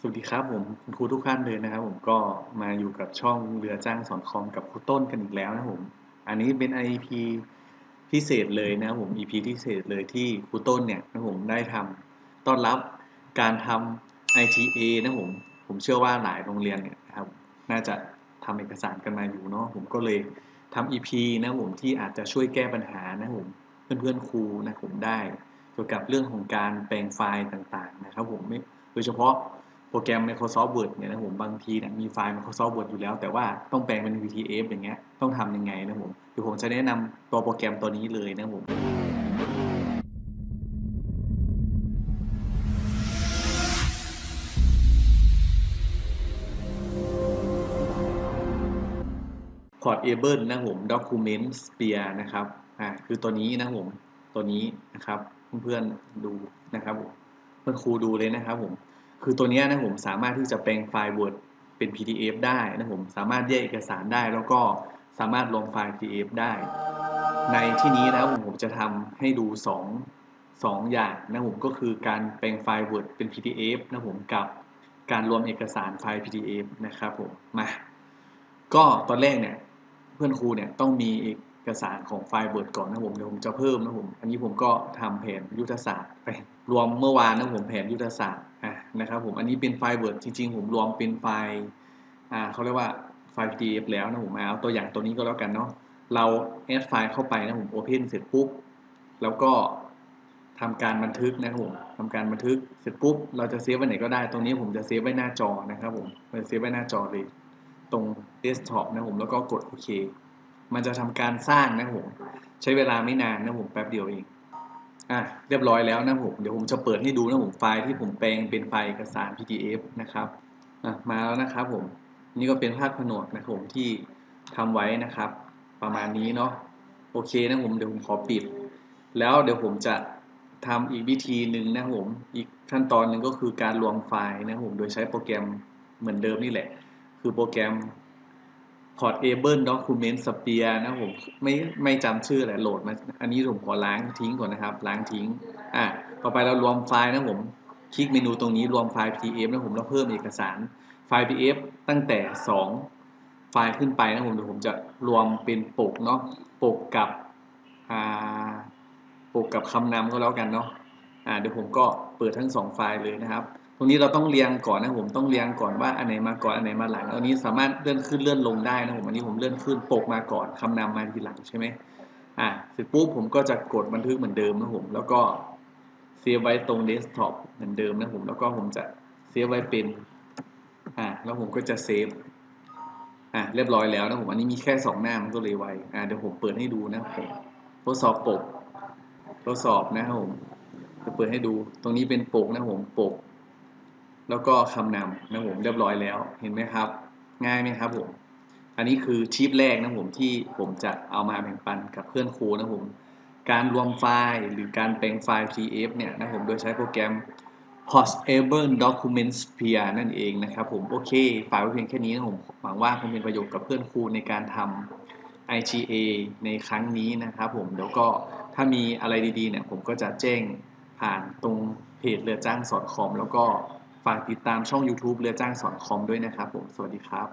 สวัสดีครับผมคุณครูทุกท่านเลยนะครับ ผมก็มาอยู่กับช่องเรือจ้างสอนคอมกับครูต้นกันอีกแล้วนะผมอันนี้เป็น IP พิเศษเลยนะผม EP พิเศษเลยที่ครูต้นเนี่ยนะผมได้ทำต้อนรับการทำ ITA นะผมผมเชื่อว่าหลายโรงเรียนเนี่ยนะครับน่าจะทำเอกสารกันมาอยู่เนาะผมก็เลยทำ EP นะผมที่อาจจะช่วยแก้ปัญหานะผมเพื่อนๆครูนะผมได้ เกี่ยวกับเรื่องของการแปลงไฟล์ต่างๆนะครับผมโดยเฉพาะ โปรแกรม Microsoft Word เนี่ยนะผมบางทีนี่ยมีไฟล์ Microsoft Word อยู่แล้ว แต่ว่าต้องแปลงเป็น VTF อย่างเงี้ยต้องทำยังไงนะผมเดี๋ยวผมจะแนะนำตัวโปรแกรมตัวนี้เลยนะผม Portable นะผม Document Sphere นะครับอ่าคือตัวนี้นะผมตัวนี้นะครับเพื่อนๆดูนะครับผมเพื่อนครูดูเลยนะครับผม คือตัวนี้นะผมสามารถที่จะแปลงไฟล์ Word เป็น PDF ได้นะผมสามารถแยกเอกสารได้ แล้วก็สามารถรวมไฟล์ PDF ได้ ในที่นี้นะผมจะทำให้ดู 2 2 อย่างนะผมก็คือการแปลงไฟล์ Word เป็น PDF นะผมกับการรวมเอกสารไฟล์ PDF นะครับผมมาก็ตอนแรกเนี่ยเพื่อนครูเนี่ยต้องมีเอกสารของไฟล์ Word ก่อนนะผมเดี๋ยวผมจะเพิ่มนะผมอันนี้ผมก็ทำแผนยุทธศาสตร์ไปรวมเมื่อวานนะผมแผนยุทธศาสตร์ นะครับผมอันนี้เป็นไฟล์ Word จริง ๆ ผมรวมเป็นไฟล์อ่าเขาเรียกว่าไฟล์ PDF แล้วนะผมเอาตัวอย่างตัวนี้ก็แล้วกันเนาะเราแอดไฟล์เข้าไปนะผม Open เสร็จปุ๊บแล้วก็ทำการบันทึกนะครับผมทำการบันทึกเสร็จปุ๊บเราจะเซฟไว้ไหนก็ได้ ตรงนี้ผมจะเซฟไว้หน้าจอนะครับผมจะเซฟไว้หน้าจอเลย ตรงเดสก์ท็อปนะผมแล้วก็กดโอเค มันจะทำการสร้างนะผมใช้เวลาไม่นานนะผมแป๊บเดียวเอง อะเรียบร้อยแล้วนะผมเดี๋ยวผมจะเปิดให้ดูนะผมไฟล์ที่ผมแปลงเป็นไฟล์เอกสาร PDF นะครับอะมาแล้วนะครับผมนี่ก็เป็นภาพผนวกนะครับผมที่ทำไว้นะครับ ประมาณนี้เนาะโอเคนะผมเดี๋ยวผมขอปิด แล้วเดี๋ยวผมจะทำอีกวิธีหนึ่งนะผมอีกขั้นตอนหนึ่งก็คือการรวมไฟล์นะผมโดยใช้โปรแกรมเหมือนเดิมนี่แหละ คือโปรแกรม Portable Document Sphere นะผมไม่ไม่จำชื่อแหละโหลดมาอันนี้ผมขอล้างทิ้งก่อนนะครับ ล้างทิ้งอะต่อไปเรารวมไฟล์นะผม คลิกเมนูตรงนี้รวมไฟล์ PDF นะผมแล้วเพิ่มเอกสารไฟล์ PDF ตั้งแต่ 2 ไฟล์ขึ้นไปนะผมเดี๋ยวผมจะรวมเป็นปกเนาะปกกับอ่าปกกับคำนำก็แล้วกันเนาะอ่าเดี๋ยวผมก็เปิดทั้ง 2 ไฟล์เลยนะครับ ตรงนี้เราต้องเรียงก่อนนะผมต้องเรียงก่อนว่าอันไหนมาก่อนอันไหนมาหลังอันนี้สามารถเลื่อนขึ้นเลื่อนลงได้นะผมอันนี้ผมเลื่อนขึ้นปกมาก่อนคำนำมาทีหลังใช่ไหมอ่าเสร็จปุ๊บผมก็จะกดบันทึกเหมือนเดิมนะผมแล้วก็เซฟไว้ตรงเดสก์ท็อปเหมือนเดิมนะผมแล้วก็ผมจะเซฟไว้เป็นอ่าแล้วผมก็จะเซฟอ่าเรียบร้อยแล้วนะผมอันนี้มีแค่สองหน้ามันก็เลยไวอ่าเดี๋ยวผมเปิดให้ดูนะผมทดสอบปกทดสอบนะครับผมจะเปิดให้ดูตรงนี้เป็นปกนะผมปก แล้วก็คำนำนะผมเรียบร้อยแล้วเห็นไหมครับ ง่ายไหมครับผมอันนี้คือชีพแรกนะผมที่ผมจะเอามาแบ่งปันกับเพื่อนครูนะผมการรวมไฟล์หรือการแปลงไฟล์ PDF เนี่ยนะผมโดยใช้โปรแกรม Portable documents pr นั่นเองนะครับผมโอเคฝากไว้เพียงแค่นี้นะผมหวังว่าคงเป็นประโยชน์กับเพื่อนครูในการทำ IGA ในครั้งนี้นะครับผมแล้วก็ถ้ามีอะไรดีๆเนี่ยผมก็จะแจ้งผ่านตรงเพจเรือจ้างสอนคอมแล้วก็ ฝากติดตามช่อง YouTube เรือจ้างสอนคอมด้วยนะครับผม สวัสดีครับ